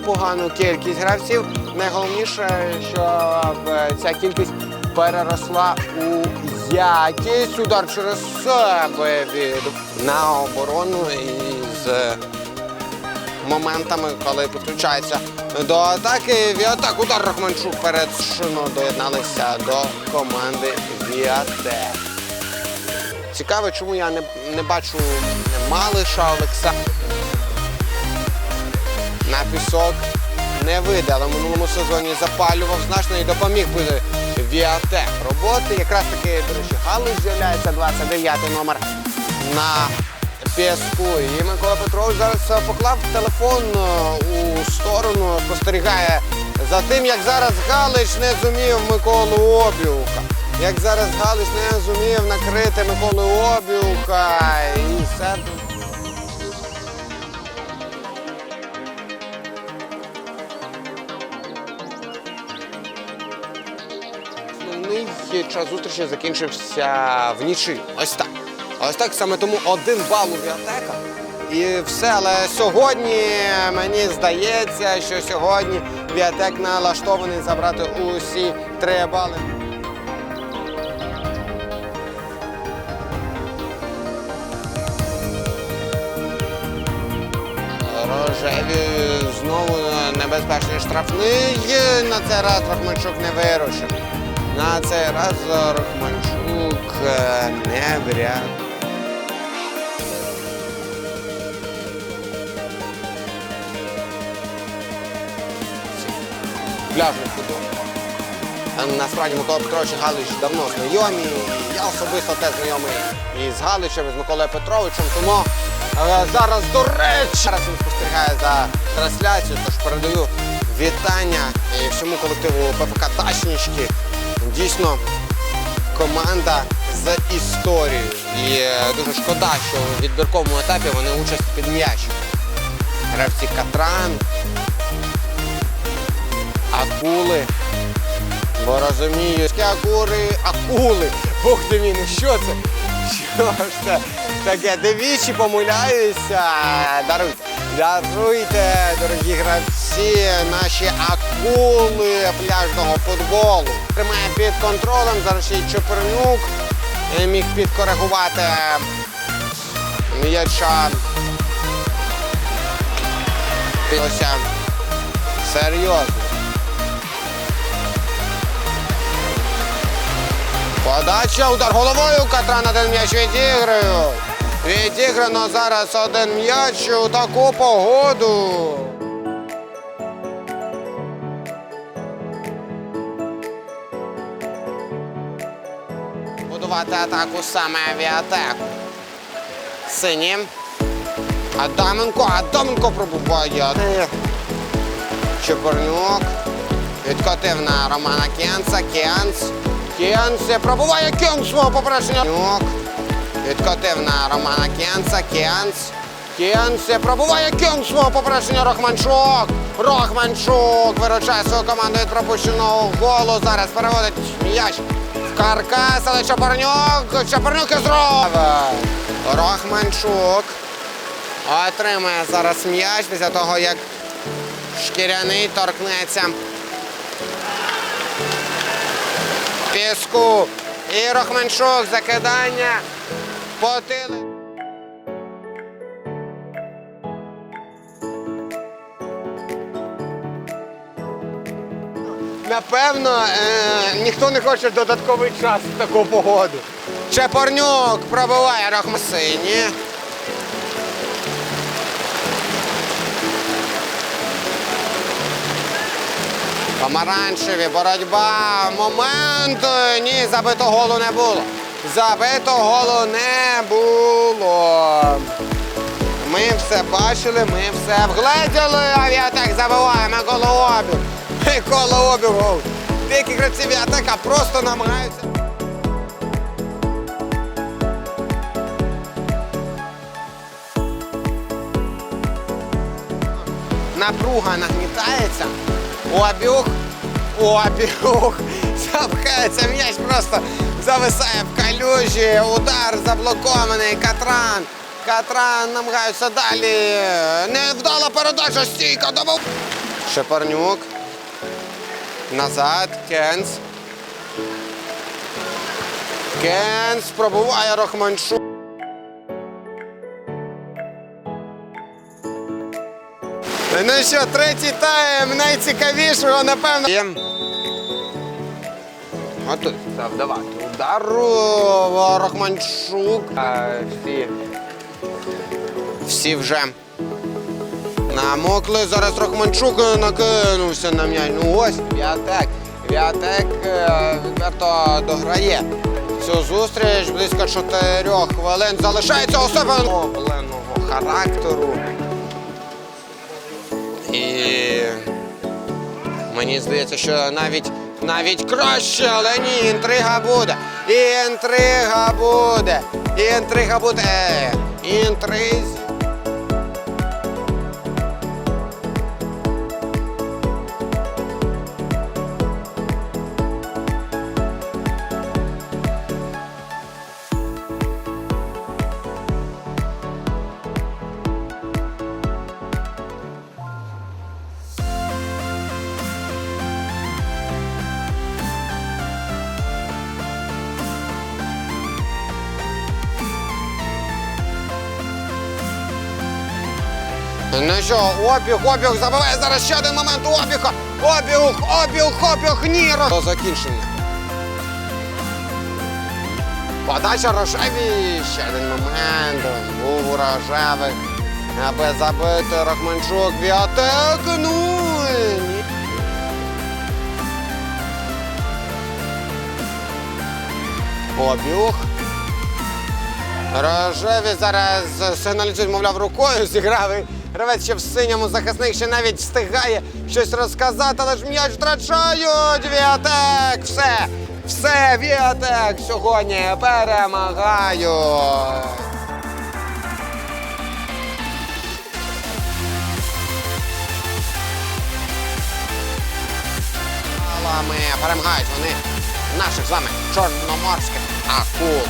непогану кількість гравців. Найголовніше, щоб е, ця кількість переросла у якість. Удар через себе від на оборону із е, моментами, коли підключається до атаки. Віатак удар Рахманчук перед Шино доєдналися до команди Віатек. Цікаво, чому я не, не бачу Малиша Олекса. На пісок не вийде, але в минулому сезоні запалював значно і допоміг би Віатек роботи. Якраз таки, до речі, Галич з'являється 29 номер на піску. І Микола Петрович зараз поклав телефон е, у сторону, спостерігає за тим, як зараз Галич не зумів Миколу Обіуха. Як зараз Галич не зумів накрити Миколу Обіуха. І все Основний час зустрічі закінчився в нічі. Ось так. Ось так саме тому один бал у біотека. І все, але сьогодні мені здається, що сьогодні біотек налаштований забрати усі три бали. Рожеві знову небезпечний штрафний. На цей раз Рахманчук не вирушив. На цей раз Рахманчук е, не вряд. Пляжний футбол. Е, Насправді Микола Петрович і Галич давно знайомі. Я особисто теж знайомий із Галичем, і з Миколою Петровичем. Тому е, зараз, до речі, зараз він спостерігає за трансляцією, тож передаю вітання всьому колективу ПФК Дачнички. Дійсно, команда з історією. І е, дуже шкода, що в відбірковому етапі вони участь під м'яч. Гравці Катран, Акули. Бо розумію, акури, акули. Бог ти мій, ну що це? Що ж це таке? Двічі помиляюся. Даруйте. Даруйте, дорогі гравці, наші акули пляжного футболу. Тримає під контролем, зараз ще й Чепернюк е, міг підкоригувати м'яча. Ось серйозно. Подача, удар головою, Катран один м'яч відіграю. Відіграно зараз один м'яч у таку погоду. Будувати атаку саме авіатеку. Сині. Адаменко, Адаменко пробуває. Чепурнюк. Відкотив на Романа Кенца. Кенц. Кенц пробуває Кенц мого попередження. Відкотив на Романа Кенца. Кенц. Кенц пробуває Кенц мого попередження Рохманчук. Рохманчук виручає свою команду від пропущеного голу. Зараз переводить м'яч в каркас, але Чапарнюк. Чапарнюк із Рова. Рохманчук. Отримає зараз м'яч після того, як шкіряний торкнеться піску. І Рохманчук закидання потили. Напевно, е, ніхто не хоче додатковий час в таку погоду. Чепорнюк пробиває Рахмасині. Помаранчеві, боротьба, момент. Ні, забитого голу не було. Забитого голу не було. Ми все бачили, ми все вгледіли. Авіатек забиває Микола Обіг. Микола Обіг гол. Деякі гравці Авіатека просто намагаються. Напруга нагнітається. Обюх, обюх. Запхається м'яч, просто зависає в калюжі. Удар заблокований. Катран. Катран намагаються далі. Невдала передача, стійка добав. Шепарнюк. Назад. Кенс. Кенс пробуває Рахманчук. Ну що, третій тайм найцікавішого, напевно. Готовий завдавати удару Рахманчук. А, всі. Всі вже намокли. Зараз Рахманчук накинувся на м'яч. Ну ось Віатек. Віатек е, відверто дограє. Цю зустріч близько чотирьох хвилин залишається особливо пленного характеру. І мені здається, що навіть навіть краще, але ні, інтрига буде. Інтрига буде. Інтрига буде. Інтриз. Ну що, обіг, обіг, забиває зараз ще один момент обігу. Обіг, обіг, обіг, ні. Ро- До закінчення. Подача Рожеві. Ще один момент. Був у Рожевих. Аби забити Рахманчук. Віатек. Ну. Обіг. Рожеві зараз сигналізують, мовляв, рукою зіграв. Гравець ще в синьому захисник ще навіть встигає щось розказати, але ж м'яч втрачають. Віатек! Все! Все, Віатек сьогодні перемагають. Ми перемагають вони наших з вами чорноморських акул.